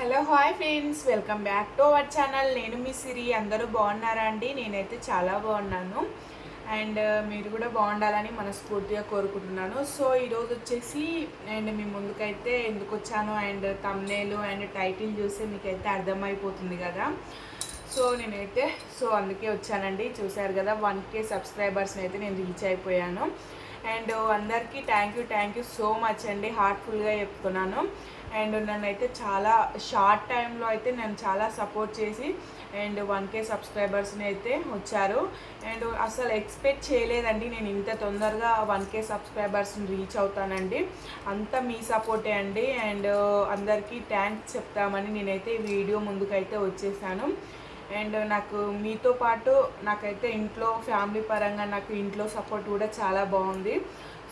Hello hi friends. Welcome back to our channel. నేను మీ సిరి. అందరూ బాగున్నారా అండి? నేనైతే చాలా బాగున్నాను. అండ్ మీరు కూడా బాగుండాలని మనస్ఫూర్తిగా కోరుకుంటున్నాను. సో ఈరోజు వచ్చేసి అండ్ మీ ముందుకైతే ఎందుకు వచ్చాను? అండ్ తమ్నేలు అండ్ టైటిల్ చూస్తే మీకైతే అర్థమైపోతుంది కదా. సో నేనైతే సో అందుకే వచ్చానండి. చూశారు కదా వన్ కే సబ్స్క్రైబర్స్ని అయితే నేను రీచ్ అయిపోయాను. అండ్ అందరికీ thank you thank you so much అండి. హార్ట్ఫుల్గా చెప్తున్నాను. అండ్ నన్ను అయితే చాలా షార్ట్ టైంలో అయితే నేను చాలా సపోర్ట్ చేసి అండ్ వన్ కే సబ్స్క్రైబర్స్ని అయితే వచ్చారు. అండ్ అసలు ఎక్స్పెక్ట్ చేయలేదండి నేను ఇంత తొందరగా వన్ కే సబ్స్క్రైబర్స్ని రీచ్ అవుతానండి. అంతా మీ సపోర్టే అండి. అండ్ అందరికీ థ్యాంక్స్ చెప్తామని నేనైతే వీడియో ముందుకైతే వచ్చేసాను. అండ్ నాకు మీతో పాటు నాకైతే ఇంట్లో ఫ్యామిలీ పరంగా నాకు ఇంట్లో సపోర్ట్ కూడా చాలా బాగుంది.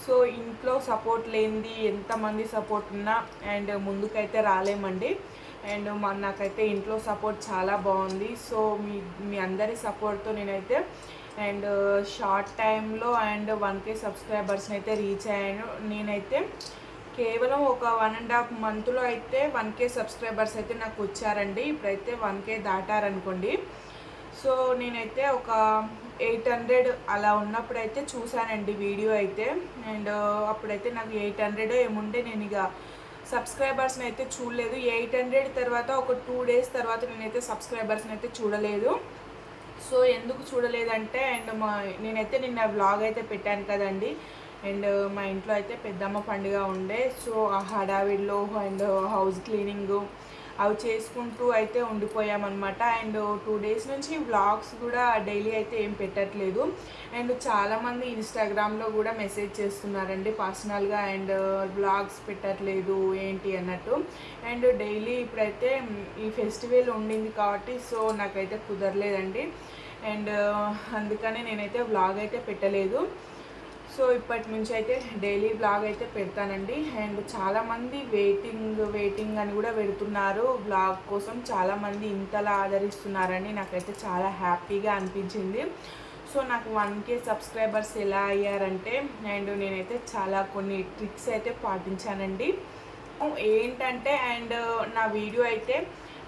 సో ఇంట్లో సపోర్ట్ లేనిది ఎంతమంది సపోర్ట్ ఉన్నా అండ్ ముందుకైతే రాలేమండి. అండ్ మా నాకైతే ఇంట్లో సపోర్ట్ చాలా బాగుంది. సో మీ మీ అందరి సపోర్ట్తో నేనైతే అండ్ షార్ట్ టైంలో అండ్ వన్ కే సబ్స్క్రైబర్స్ని అయితే రీచ్ అయ్యాను. నేనైతే కేవలం ఒక వన్ అండ్ హాఫ్ మంత్లో అయితే వన్ కే సబ్స్క్రైబర్స్ అయితే నాకు వచ్చారండి ఇప్పుడైతే వన్ కే దాటారనుకోండి. సో నేనైతే ఒక ఎయిట్ హండ్రెడ్ అలా ఉన్నప్పుడైతే చూశానండి వీడియో అయితే. అండ్ అప్పుడైతే నాకు ఎయిట్ హండ్రెడ్ ఏముండే నేను ఇక సబ్స్క్రైబర్స్ని అయితే చూడలేదు. ఎయిట్ హండ్రెడ్ తర్వాత ఒక టూ డేస్ తర్వాత నేనైతే సబ్స్క్రైబర్స్ని అయితే చూడలేదు. సో ఎందుకు చూడలేదంటే అండ్ మా నేనైతే నిన్న వ్లాగ్ అయితే పెట్టాను కదండి. అండ్ మా ఇంట్లో అయితే పెద్దమ్మ పండుగ ఉండే. సో ఆ హడావిడిలో అండ్ హౌస్ క్లీనింగ్ అవి చేసుకుంటూ అయితే ఉండిపోయామన్నమాట. అండ్ టూ డేస్ నుంచి వ్లాగ్స్ కూడా డైలీ అయితే ఏం పెట్టట్లేదు. అండ్ చాలామంది ఇన్స్టాగ్రామ్లో కూడా మెసేజ్ చేస్తున్నారండి పర్సనల్గా అండ్ వ్లాగ్స్ పెట్టట్లేదు ఏంటి అన్నట్టు. అండ్ డైలీ ఇప్పుడైతే ఈ ఫెస్టివల్ ఉండింది కాబట్టి సో నాకైతే కుదరలేదండి. అండ్ అందుకనే నేనైతే వ్లాగ్ అయితే పెట్టలేదు. సో ఇప్పటి నుంచి అయితే డైలీ బ్లాగ్ అయితే పెడతానండి. అండ్ చాలామంది వెయిటింగ్ వెయిటింగ్ అని కూడా పెడుతున్నారు. బ్లాగ్ కోసం చాలామంది ఇంతలా ఆదరిస్తున్నారని నాకైతే చాలా హ్యాపీగా అనిపించింది. సో నాకు వన్ కే సబ్స్క్రైబర్స్ ఎలా అయ్యారంటే అండ్ నేనైతే చాలా కొన్ని ట్రిక్స్ అయితే పాటించానండి. ఏంటంటే అండ్ నా వీడియో అయితే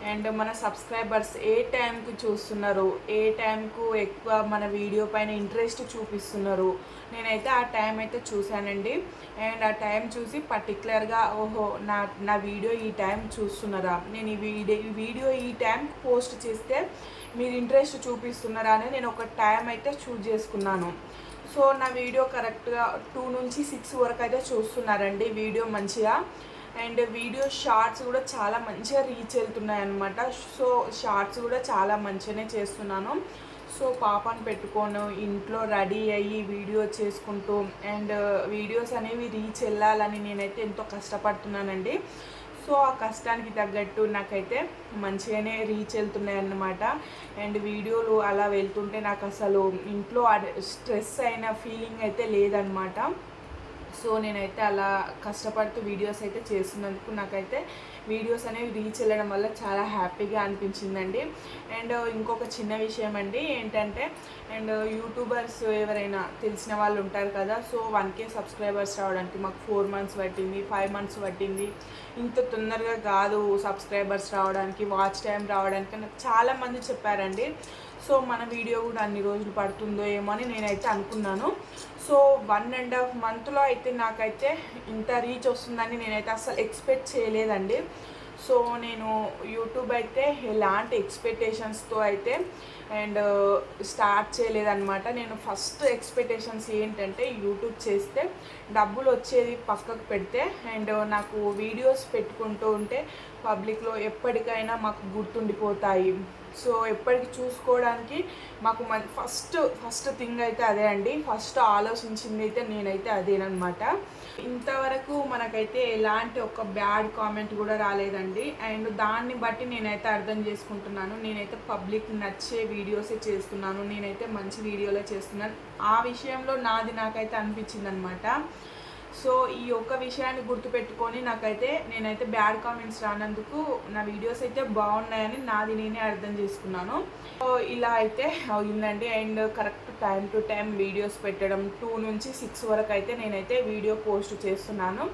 అండ్ మన సబ్స్క్రైబర్స్ ఏ టైంకి చూస్తున్నారు? ఏ టైంకు ఎక్కువ మన వీడియో పైన ఇంట్రెస్ట్ చూపిస్తున్నారు? నేనైతే ఆ టైం అయితే చూశానండి. అండ్ ఆ టైం చూసి పర్టికులర్గా ఓహో నా నా వీడియో ఈ టైం చూస్తున్నారా? నేను ఈ వీడియో ఈ వీడియో ఈ టైం పోస్ట్ చేస్తే మీరు ఇంట్రెస్ట్ చూపిస్తున్నారా అని నేను ఒక టైం అయితే చూజ్ చేసుకున్నాను. సో నా వీడియో కరెక్ట్గా టూ నుంచి సిక్స్ వరకు అయితే చూస్తున్నారండి వీడియో మంచిగా. అండ్ వీడియో షార్ట్స్ కూడా చాలా మంచిగా రీచ్ వెళ్తున్నాయి అనమాట సో షార్ట్స్ కూడా చాలా మంచిగానే చేస్తున్నాను. సో పాపను పెట్టుకోను ఇంట్లో రెడీ అయ్యి వీడియో చేసుకుంటూ అండ్ వీడియోస్ అనేవి రీచ్ వెళ్ళాలని నేనైతే ఎంతో కష్టపడుతున్నానండి. సో ఆ కష్టానికి తగ్గట్టు నాకైతే మంచిగానే రీచ్ వెళ్తున్నాయి అన్నమాట. అండ్ వీడియోలు అలా వెళ్తుంటే నాకు అసలు ఇంట్లో స్ట్రెస్ అయిన ఫీలింగ్ అయితే లేదనమాట సో నేనైతే అలా కష్టపడుతూ వీడియోస్ అయితే చేస్తున్నందుకు నాకైతే వీడియోస్ అనేవి రీచ్ వెళ్ళడం వల్ల చాలా హ్యాపీగా అనిపించిందండి. అండ్ ఇంకొక చిన్న విషయం అండి ఏంటంటే అండ్ యూట్యూబర్స్ ఎవరైనా తెలిసిన వాళ్ళు ఉంటారు కదా సో వన్ కే సబ్స్క్రైబర్స్ రావడానికి మాకు ఫోర్ మంత్స్ పట్టింది ఫైవ్ మంత్స్ పట్టింది. ఇంత తొందరగా కాదు సబ్స్క్రైబర్స్ రావడానికి వాచ్ టైం రావడానికి నాకు చాలామంది చెప్పారండి. సో మన వీడియో కూడా అన్ని రోజులు పడుతుందో ఏమో అని నేనైతే అనుకున్నాను. సో వన్ అండ్ హాఫ్ మంత్లో అయితే నాకైతే ఇంత రీచ్ వస్తుందని నేనైతే అసలు ఎక్స్పెక్ట్ చేయలేదండి. సో నేను యూట్యూబ్ అయితే ఎలాంటి ఎక్స్పెక్టేషన్స్తో అయితే అండ్ స్టార్ట్ చేయలేదన్నమాట. నేను ఫస్ట్ ఎక్స్పెక్టేషన్స్ ఏంటంటే యూట్యూబ్ చేస్తే డబ్బులు వచ్చేది పక్కకు పెడితే అండ్ నాకు వీడియోస్ పెట్టుకుంటూ ఉంటే పబ్లిక్లో ఎప్పటికైనా మాకు గుర్తుండిపోతాయి. సో ఎప్పటికి చూసుకోవడానికి మాకు మన ఫస్ట్ ఫస్ట్ థింగ్ అయితే అదే అండి. ఫస్ట్ ఆలోచించింది అయితే నేనైతే అదేనమాట ఇంతవరకు మనకైతే ఎలాంటి ఒక బ్యాడ్ కామెంట్ కూడా రాలేదండి. అండ్ దాన్ని బట్టి నేనైతే అర్థం చేసుకుంటున్నాను. నేనైతే పబ్లిక్ నచ్చే వీడియోసే చేస్తున్నాను. నేనైతే మంచి వీడియోలే చేస్తున్నాను. ఆ విషయంలో నాది నాకైతే అనిపించింది అనమాట సో ఈ ఒక్క విషయాన్ని గుర్తుపెట్టుకొని నాకైతే నేనైతే బ్యాడ్ కామెంట్స్ రానందుకు నా వీడియోస్ అయితే బాగున్నాయని నాది నేనే అర్థం చేసుకున్నాను. సో ఇలా అయితే అయిందండి. And correct time to time videos పెట్టడం టూ నుంచి సిక్స్ వరకు అయితే నేనైతే వీడియో పోస్ట్ చేస్తున్నాను.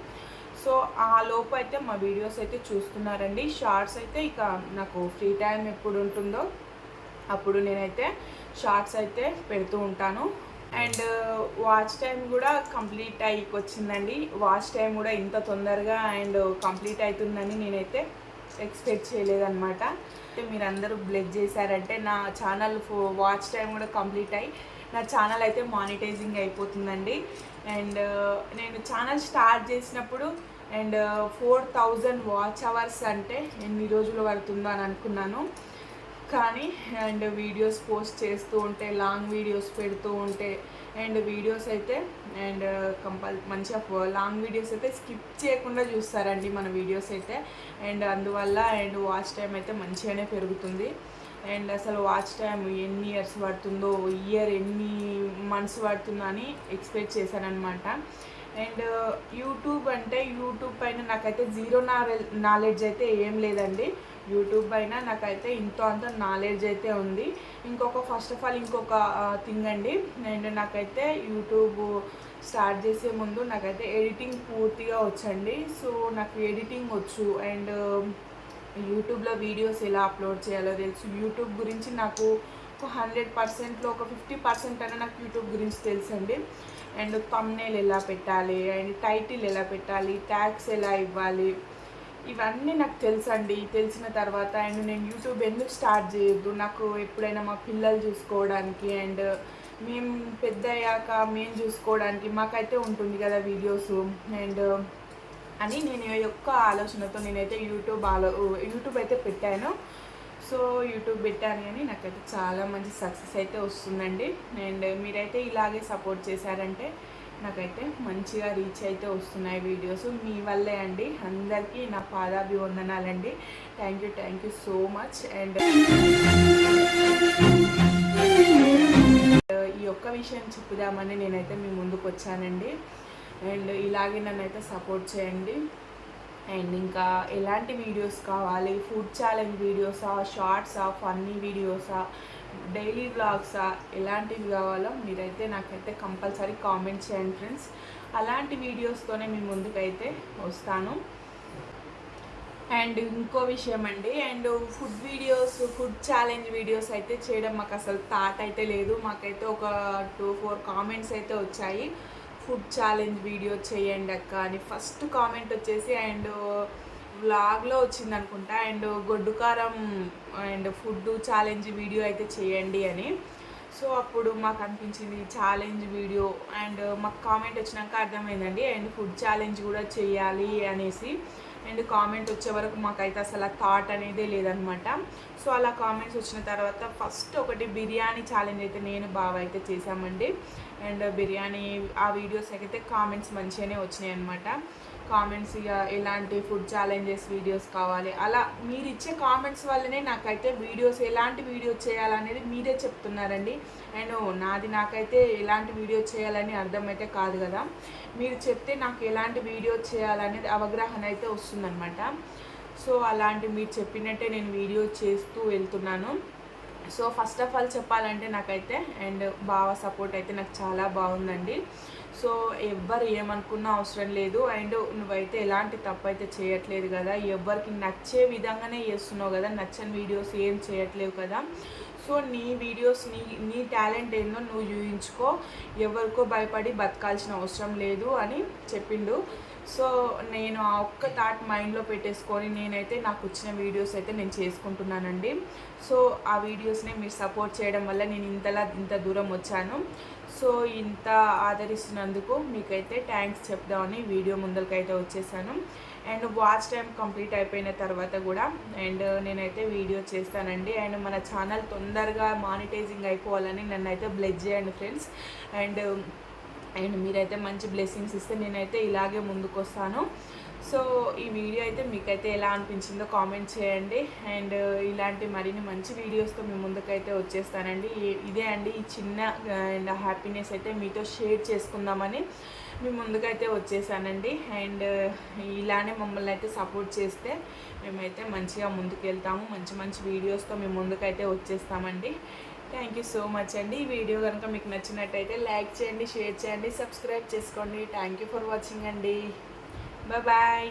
సో సో ఆ లోపు అయితే మా వీడియోస్ అయితే చూస్తున్నారండి. షార్ట్స్ అయితే ఇక నాకు ఫ్రీ టైం ఎప్పుడు ఉంటుందో అప్పుడు నేనైతే షార్ట్స్ అయితే పెడుతూ ఉంటాను. అండ్ వాచ్ టైం కూడా కంప్లీట్ అయ్యికి వచ్చిందండి వాచ్ టైం కూడా ఇంత తొందరగా అండ్ కంప్లీట్ అవుతుందని నేనైతే ఎక్స్పెక్ట్ చేయలేదన్నమాట. అంటే మీరందరూ బ్లెడ్ చేశారంటే నా ఛానల్ వాచ్ టైం కూడా కంప్లీట్ అయ్యి నా ఛానల్ అయితే మానిటైజింగ్ అయిపోతుందండి. అండ్ నేను ఛానల్ స్టార్ట్ చేసినప్పుడు and four thousand watch hours అంటే ఎన్ని రోజులు పడుతుందో అని అనుకున్నాను. కానీ అండ్ వీడియోస్ పోస్ట్ చేస్తూ ఉంటే లాంగ్ వీడియోస్ పెడుతూ ఉంటే అండ్ వీడియోస్ అయితే అండ్ కంపల్ మంచిగా లాంగ్ వీడియోస్ అయితే స్కిప్ చేయకుండా చూస్తారండి మన వీడియోస్ అయితే. అండ్ అందువల్ల అండ్ వాచ్ టైం అయితే మంచిగానే పెరుగుతుంది. అండ్ అసలు వాచ్ టైం ఎన్ని ఇయర్స్ పడుతుందో ఇయర్ ఎన్ని మంత్స్ పడుతుందో అని ఎక్స్పెక్ట్ చేశానమాట అండ్ యూట్యూబ్ అంటే యూట్యూబ్ పైన నాకైతే జీరో నాలెడ్జ్ అయితే ఏం లేదండి. యూట్యూబ్ పైన నాకైతే ఇంతో అంత నాలెడ్జ్ అయితే ఉంది. ఇంకొక ఫస్ట్ ఆఫ్ ఆల్ ఇంకొక థింగ్ అండి. అండ్ నాకైతే యూట్యూబ్ స్టార్ట్ చేసే ముందు నాకైతే ఎడిటింగ్ పూర్తిగా వచ్చండి. సో నాకు ఎడిటింగ్ వచ్చు. అండ్ యూట్యూబ్లో వీడియోస్ ఎలా అప్లోడ్ చేయాలో తెలుసు. యూట్యూబ్ గురించి నాకు ఒక హండ్రెడ్ పర్సెంట్లో ఒక ఫిఫ్టీ పర్సెంట్ అయినా నాకు యూట్యూబ్ గురించి తెలుసండి. అండ్ తమ్నేల్ ఎలా పెట్టాలి? అండ్ టైటిల్ ఎలా పెట్టాలి? ట్యాగ్స్ ఎలా ఇవ్వాలి? ఇవన్నీ నాకు తెలుసండి. తెలిసిన తర్వాత అండ్ నేను యూట్యూబ్ ఎందుకు స్టార్ట్ చేయొద్దు? నాకు ఎప్పుడైనా మా పిల్లలు చూసుకోవడానికి అండ్ మేము పెద్ద అయ్యాక మేము చూసుకోవడానికి మాకైతే ఉంటుంది కదా వీడియోస్. అండ్ అని నేను యొక్క ఆలోచనతో నేనైతే యూట్యూబ్ ఆలో యూట్యూబ్ అయితే పెట్టాను. సో యూట్యూబ్ పెట్టాను కానీ నాకైతే చాలా మంచి సక్సెస్ అయితే వస్తుందండి. అండ్ మీరైతే ఇలాగే సపోర్ట్ చేశారంటే నాకైతే మంచిగా రీచ్ అయితే వస్తున్నాయి వీడియోస్ మీ వల్లే అండి. అందరికీ నా పాదాభివందనాలండి. Thank you thank you so much and ఈ ఒక్క విషయం చెప్పుదామని నేనైతే మీ ముందుకు వచ్చానండి. అండ్ ఇలాగే నన్ను అయితే సపోర్ట్ చేయండి. అండ్ ఇంకా ఎలాంటి వీడియోస్ కావాలి? ఫుడ్ ఛాలెంజ్ వీడియోసా షార్ట్సా ఫన్నీ వీడియోసా డైలీ బ్లాగ్సా ఎలాంటివి కావాలో మీరైతే నాకైతే కంపల్సరీ కామెంట్ చేయండి ఫ్రెండ్స్. అలాంటి వీడియోస్తోనే మీ ముందుకైతే వస్తాను. అండ్ ఇంకో విషయం అండి and food videos food challenge videos అయితే చేయడం మాకు అసలు థాట్ అయితే లేదు. మాకైతే ఒక టూ ఫోర్ కామెంట్స్ అయితే వచ్చాయి. ఫుడ్ ఛాలెంజ్ వీడియో చేయండి అక్క అని. ఫస్ట్ కామెంట్ వచ్చేసి అండ్ వ్లాగ్లో వచ్చింది అనుకుంటా అండ్ గొడ్డు కారం అండ్ ఫుడ్ ఛాలెంజ్ వీడియో అయితే చేయండి అని. సో అప్పుడు మాకు అనిపించింది ఛాలెంజ్ వీడియో అండ్ మాకు కామెంట్ వచ్చినాక అర్థమైందండి అండ్ ఫుడ్ ఛాలెంజ్ కూడా చేయాలి అనేసి. అండ్ కామెంట్ వచ్చే వరకు మాకైతే అసలు ఆ థాట్ అనేది లేదనమాట. సో అలా కామెంట్స్ వచ్చిన తర్వాత ఫస్ట్ ఒకటి బిర్యానీ ఛాలెంజ్ అయితే నేను బాగా అయితే చేశామండి. అండ్ బిర్యానీ ఆ వీడియోస్ అయితే కామెంట్స్ మంచిగానే వచ్చినాయి అనమాట కామెంట్స్ ఇక ఎలాంటి ఫుడ్ ఛాలెంజెస్ వీడియోస్ కావాలి. అలా మీరు ఇచ్చే కామెంట్స్ వల్లనే నాకైతే వీడియోస్ ఎలాంటి వీడియో చేయాలనేది మీరే చెప్తున్నారండి. అండ్ నాది నాకైతే ఎలాంటి వీడియో చేయాలని అర్థమైతే కాదు కదా. మీరు చెప్తే నాకు ఎలాంటి వీడియో చేయాలనేది అవగాహన అయితే వస్తుందన్నమాట. సో అలాంటి మీరు చెప్పినట్టే నేను వీడియో చేస్తూ వెళ్తున్నాను. సో ఫస్ట్ ఆఫ్ ఆల్ చెప్పాలంటే నాకైతే అండ్ బాగా సపోర్ట్ అయితే నాకు చాలా బాగుందండి. సో ఎవ్వరు ఏమనుకున్నా అవసరం లేదు. అండ్ నువ్వైతే ఎలాంటి తప్పు అయితే చేయట్లేదు కదా. ఎవ్వరికి నచ్చే విధంగానే చేస్తున్నావు కదా. నచ్చని వీడియోస్ ఏం చేయట్లేవు కదా. సో నీ వీడియోస్ నీ నీ టాలెంట్ ఏందో నువ్వు చూపించుకో ఎవరికో భయపడి బతకాల్సిన అవసరం లేదు అని చెప్పిండు. సో నేను ఆ ఒక్క థాట్ మైండ్లో పెట్టేసుకొని నేనైతే నాకు వచ్చిన వీడియోస్ అయితే నేను చేసుకుంటున్నానండి. సో ఆ వీడియోస్ని మీరు సపోర్ట్ చేయడం వల్ల నేను ఇంతలా ఇంత దూరం వచ్చాను. సో ఇంత ఆదరిస్తున్నందుకు మీకైతే థ్యాంక్స్ చెప్దామని వీడియో ముందరికైతే వచ్చేసాను. అండ్ వాచ్ టైం కంప్లీట్ అయిపోయిన తర్వాత కూడా అండ్ నేనైతే వీడియో చేస్తానండి. అండ్ మన ఛానల్ తొందరగా మానిటైజింగ్ అయిపోవాలని నన్ను అయితే బ్లెజ్ చేయండి ఫ్రెండ్స్. అండ్ అండ్ మీరైతే మంచి బ్లెస్సింగ్స్ ఇస్తే నేనైతే ఇలాగే ముందుకు వస్తాను సో ఈ వీడియో అయితే మీకైతే ఎలా అనిపించిందో కామెంట్ చేయండి. అండ్ ఇలాంటి మరిన్ని మంచి వీడియోస్తో మీ ముందుకైతే వచ్చేస్తానండి. ఇదే అండి ఈ చిన్న అండ్ హ్యాపీనెస్ అయితే మీతో షేర్ చేసుకుందామని మీ ముందుకైతే వచ్చేసానండి. అండ్ ఇలానే మమ్మల్ని అయితే సపోర్ట్ చేస్తే మేమైతే మంచిగా ముందుకు వెళ్తాము మంచి మంచి వీడియోస్తో మీ ముందుకైతే వచ్చేస్తామండి. థ్యాంక్ యూ సో మచ్ అండి. ఈ వీడియో కనుక మీకు నచ్చినట్టయితే లైక్ చేయండి షేర్ చేయండి సబ్స్క్రైబ్ చేసుకోండి. థ్యాంక్ యూ ఫర్ వాచింగ్ అండి. బాయ్